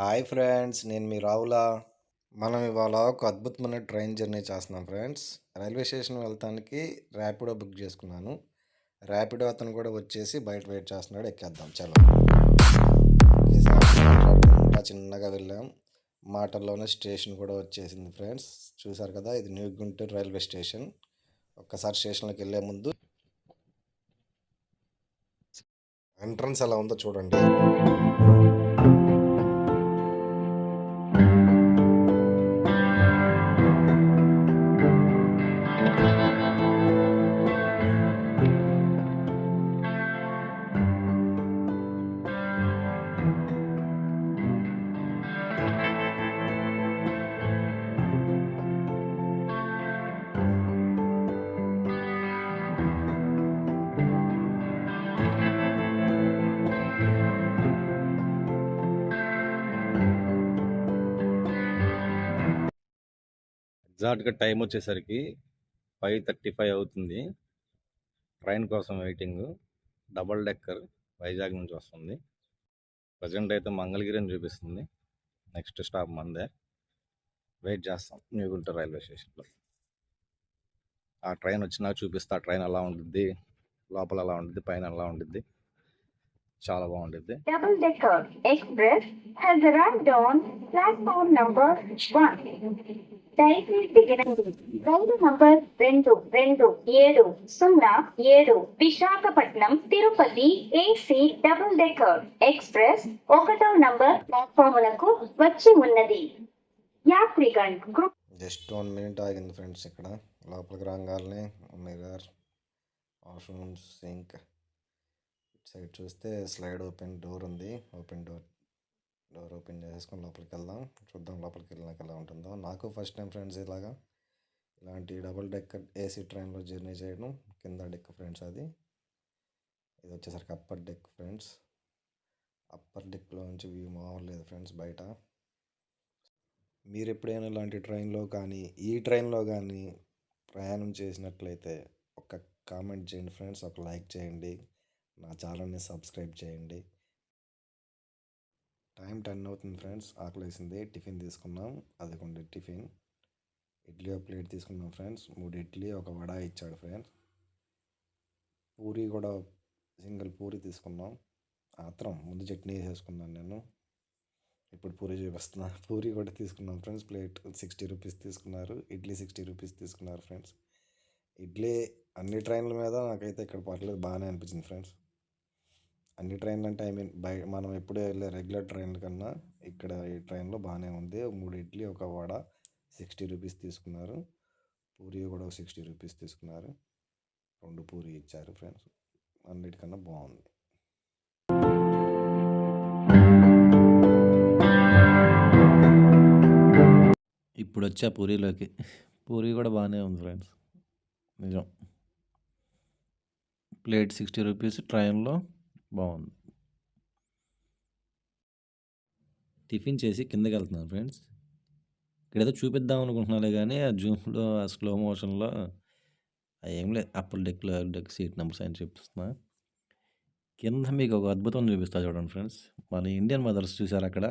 Hi friends నేను మీ రావులా. మనం ఇవాళ ఒక అద్భుతమైన ట్రైన్ జర్నీ చేస్తున్నాం ఫ్రెండ్స్. రైల్వే స్టేషన్ వెళ్తానికి ర్యాపిడో బుక్ చేసుకున్నాను. ర్యాపిడో అతను కూడా వచ్చేసి బయట వెయిట్ చేస్తున్నాడు ఎక్కేద్దాం చలో. మాట్లాడుకుంటా చిన్నగా వెళ్ళాం. మాటల్లోనే స్టేషన్ కూడా వచ్చేసింది ఫ్రెండ్స్. చూసారు కదా ఇది న్యూ గుంటూరు రైల్వే స్టేషన్. ఒక్కసారి స్టేషన్లోకి వెళ్ళే ముందు ఎంట్రన్స్ ఎలా ఉందో చూడండి. ఎగ్జాక్ట్గా టైం వచ్చేసరికి ఫైవ్ థర్టీ ఫైవ్ అవుతుంది. ట్రైన్ కోసం వెయిటింగ్. డబల్ డెక్కర్ వైజాగ్ నుంచి వస్తుంది. ప్రజెంట్ అయితే మంగళగిరి అని చూపిస్తుంది. నెక్స్ట్ స్టాప్ మందే. వెయిట్ చేస్తాం. న్యూ గుంటూరు రైల్వే స్టేషన్లో. ఆ ట్రైన్ వచ్చినా చూపిస్తా. ఆ ట్రైన్ ఎలా ఉంటుంది లోపల ఎలా ఉంటుంది పైన ఎలా ఉంటుంది చాలా బాగుంటుంది Double Decker Express has arrived on platform number one. దయచేసి వినండి రైలు నంబర్ రెండు రెండు ఏడు సున్నా ఏడు Visakhapatnam Tirupati AC double decker express ఒకటో నంబర్ ప్లాట్ఫాములకు వచ్చి ఉన్నది. యాత్రిగణ్ గ్రూప్ జస్ట్ వన్ మినిట్ ఆగింది ఫ్రెండ్స్ ఇక్కడ. లోపలికి రాగానే మిర్రర్ వాష్రూమ్స్ సింక్ సైడ్ చూస్తే స్లైడ్ ఓపెన్ డోర్ ఉంది. ఓపెన్ డోర్ డోర్ ఓపెన్ చేసేసుకొని లోపలికి వెళ్దాం. చూద్దాం లోపలికి వెళ్ళినాక ఎలా ఉంటుందో. నాకు ఫస్ట్ టైం ఫ్రెండ్స్ ఇలాగా ఇలాంటి డబుల్ డెక్ ఏసీ ట్రైన్లో జర్నీ చేయడం. కింద డెక్ ఫ్రెండ్స్ అది. ఇది వచ్చేసరికి అప్పర్ డెక్ ఫ్రెండ్స్. అప్పర్ డెక్లో నుంచి వ్యూ మావలేదు ఫ్రెండ్స్ బయట. మీరు ఎప్పుడైనా ఇలాంటి ట్రైన్లో కానీ ఈ ట్రైన్లో కానీ ప్రయాణం చేసినట్లయితే ఒక కామెంట్ చేయండి ఫ్రెండ్స్. ఒక లైక్ చేయండి. నా ఛానల్ని సబ్స్క్రైబ్ చేయండి. టైం టెన్ అవుతుంది ఫ్రెండ్స్. ఆకలేసింది టిఫిన్ తీసుకున్నాం. అదిగోండి టిఫిన్. ఇడ్లీ ఒక ప్లేట్ తీసుకున్నాం ఫ్రెండ్స్. మూడు ఇడ్లీ ఒక వడ ఇచ్చాడు ఫ్రెండ్స్. పూరి కూడా సింగిల్ పూరి తీసుకున్నాం. ఆత్రం ముందు చట్నీ వేసేసుకున్నాను నేను. ఇప్పుడు పూరి చూపిస్తున్నా. పూరి కూడా తీసుకున్నాం ఫ్రెండ్స్. ప్లేట్ సిక్స్టీ రూపీస్ తీసుకున్నారు. ఇడ్లీ సిక్స్టీ రూపీస్ తీసుకున్నారు ఫ్రెండ్స్. ఇడ్లీ అన్ని ట్రైన్ల మీద నాకైతే ఇక్కడ పర్లేదు. బాగానే అనిపించింది ఫ్రెండ్స్. అన్ని ట్రైన్లు అంటే ఐ మీన్ బై మనం ఎప్పుడు వెళ్ళే రెగ్యులర్ ట్రైన్ల కన్నా ఇక్కడ ఈ ట్రైన్లో బాగానే ఉంది. మూడు ఇడ్లీ ఒక వడ సిక్స్టీ రూపీస్ తీసుకున్నారు. పూరి కూడా సిక్స్టీ రూపీస్ తీసుకున్నారు. రెండు పూరి ఇచ్చారు ఫ్రెండ్స్ అన్నిటికన్నా బాగుంది. ఇప్పుడు వచ్చా పూరీలోకి. పూరీ కూడా బాగానే ఉంది ఫ్రెండ్స్ నిజం. ప్లేట్ సిక్స్టీ రూపీస్ ట్రైన్లో. బాగుంది. టిఫిన్ చేసి కిందకి వెళ్తున్నాను ఫ్రెండ్స్. ఇక్కడేదో చూపిద్దాం అనుకుంటున్నాలే కానీ ఆ జూమ్లో ఆ స్లో మోషన్లో ఏం లేదు. Upper deck deck seat numbers అని చెప్తున్నా కింద మీకు ఒక అద్భుతం చూపిస్తా చూడండి ఫ్రెండ్స్. మన ఇండియన్ మదర్స్ చూసారు అక్కడ?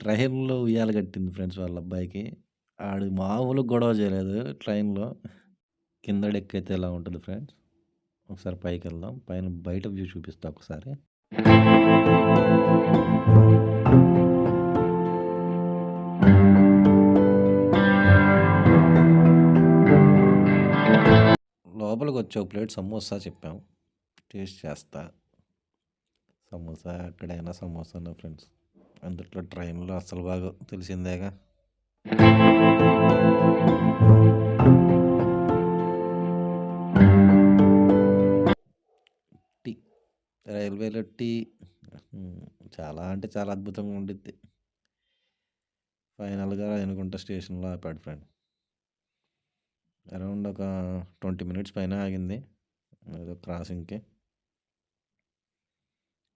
ట్రైన్లో ఉయ్యాల కట్టింది ఫ్రెండ్స్ వాళ్ళ అబ్బాయికి. ఆడు మామూలు గొడవ చేయలేదు ట్రైన్లో. కింద డెక్ అయితే ఎలా ఉంటుంది ఫ్రెండ్స్? ఒకసారి పైకి వెళ్దాం. పైన బయట వ్యూ చూపిస్తా ఒకసారి. లోపలికి వచ్చే ఒక ప్లేట్ సమోసా చెప్పాం. టేస్ట్ చేస్తా. సమోసా ఎక్కడైనా సమోసానే ఫ్రెండ్స్? అందుట్లో ట్రైన్లో అసలు బాగా తెలిసిందేగా? రైల్వేలో టీ చాలా అంటే చాలా అద్భుతంగా ఉండిద్ది. ఫైనల్గా ఎనుకుంట స్టేషన్లో ఆపాడు ఫ్రెండ్. అరౌండ్ ఒక ట్వంటీ మినిట్స్ పైన ఆగింది. ఏదో క్రాసింగ్కి.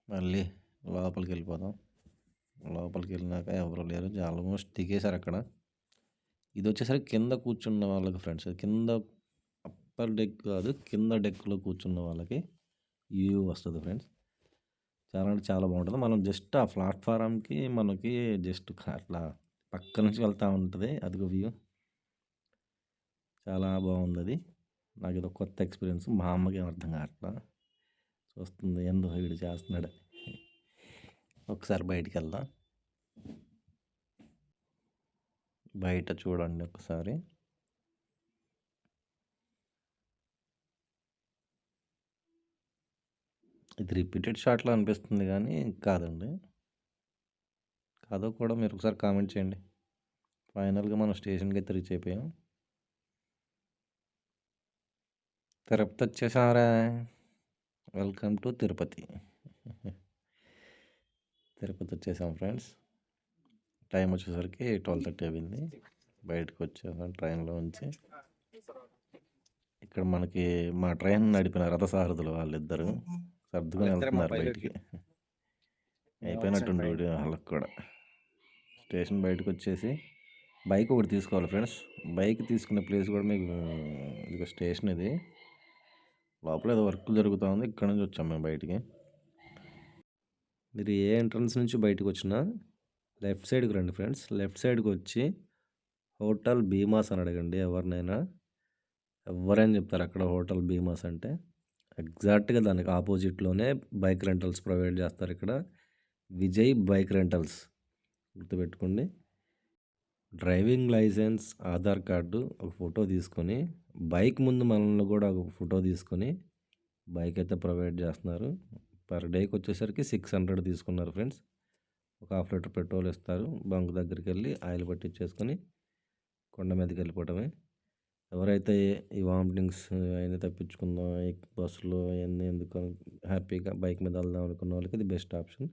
మళ్ళీ లోపలికి వెళ్ళిపోదాం లోపలికి వెళ్ళినాక ఎవరు లేరు. ఆల్మోస్ట్ దిగేశారు అక్కడ. ఇది వచ్చేసరికి కింద కూర్చున్న వాళ్ళకి ఫ్రెండ్స్. కింద అప్పర్ డెక్ కాదు కింద డెక్లో కూర్చున్న వాళ్ళకి వ్యూ వస్తుంది ఫ్రెండ్స్. చాలా అంటే చాలా బాగుంటుంది. మనం జస్ట్ ఆ ప్లాట్ఫారంకి మనకి జస్ట్ అట్లా పక్క నుంచి వెళ్తూ ఉంటుంది. అదిగో వ్యూ. చాలా బాగుంది అది నాకు ఇది కొత్త ఎక్స్పీరియన్స్. మా అమ్మకి అర్థం కావట్లా. చూస్తుంది ఎందు వీడు చేస్తున్నాడు. ఒకసారి బయటికి వెళ్దాం బయట చూడండి ఒకసారి. ఇది రిపీటెడ్ షాట్లో అనిపిస్తుంది కానీ కాదండి. కాదో కూడా మీరు ఒకసారి కామెంట్ చేయండి. ఫైనల్గా మనం స్టేషన్కి అయితే రీచ్ అయిపోయాం. తిరుపతి వచ్చేసారా వెల్కమ్ టు తిరుపతి. తిరుపతి వచ్చేసాం ఫ్రెండ్స్. టైం వచ్చేసరికి ట్వెల్వ్ థర్టీ అయింది. బయటకు వచ్చేసాం ట్రైన్లో ఉంచి ఇక్కడ మనకి మా ట్రైన్ నడిపిన రథసారథులు వాళ్ళిద్దరు. సర్దుకొని వెళ్తున్నారు బయటికి. అయిపోయినట్టుండి వాళ్ళకి కూడా. స్టేషన్ బయటకు వచ్చేసి బైక్ ఒకటి తీసుకోవాలి ఫ్రెండ్స్. బైక్ తీసుకునే ప్లేస్ కూడా మీకు ఇది స్టేషన్ ఇది. లోపల ఏదో వర్క్ జరుగుతూ ఉంది ఇక్కడ నుంచి వచ్చాం మేము బయటికి. మీరు ఏ ఎంట్రన్స్ నుంచి బయటకు వచ్చినా లెఫ్ట్ సైడ్కి రండి ఫ్రెండ్స్. లెఫ్ట్ సైడ్కి వచ్చి హోటల్ భీమాస్ అని అడగండి ఎవరినైనా. ఎవరైనా చెప్తారు అక్కడ హోటల్ భీమాస్ అంటే? ఎగ్జాక్ట్గా దానికి ఆపోజిట్లోనే బైక్ రెంటల్స్ ప్రొవైడ్ చేస్తారు ఇక్కడ. విజయ్ బైక్ రెంటల్స్ గుర్తుపెట్టుకోండి. డ్రైవింగ్ లైసెన్స్ ఆధార్ కార్డు ఒక ఫోటో తీసుకొని బైక్ ముందు మనల్ని కూడా ఒక ఫోటో తీసుకొని బైక్ అయితే ప్రొవైడ్ చేస్తున్నారు. పర్ డేకి వచ్చేసరికి సిక్స్ హండ్రెడ్ తీసుకున్నారు ఫ్రెండ్స్. ఒక హాఫ్ లీటర్ పెట్రోల్ ఇస్తారు. బంక్ దగ్గరికి వెళ్ళి ఆయిల్ పట్టించేసుకొని కొండ మీదకి వెళ్ళిపోవటమే. ఎవరైతే ఈ వామిటింగ్స్ అవన్నీ తప్పించుకుందాం ఈ బస్సులో అవన్నీ ఎందుకు హ్యాపీగా బైక్ మీద వెళ్దాం అనుకున్న వాళ్ళకి ఇది బెస్ట్ ఆప్షన్.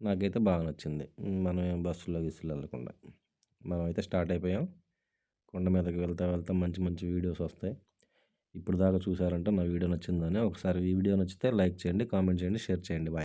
నాకైతే బాగా నచ్చింది. మనం ఏం బస్సులో గిస్సులో వెళ్ళకుండా. మనం అయితే స్టార్ట్ అయిపోయాం. కొండ మీదకి వెళ్తా వెళ్తా మంచి మంచి వీడియోస్ వస్తాయి. ఇప్పుడు దాకా చూసారంటే నా వీడియో నచ్చిందని. ఒకసారి ఈ వీడియో నచ్చితే లైక్ చేయండి కామెంట్ చేయండి షేర్ చేయండి. బాయ్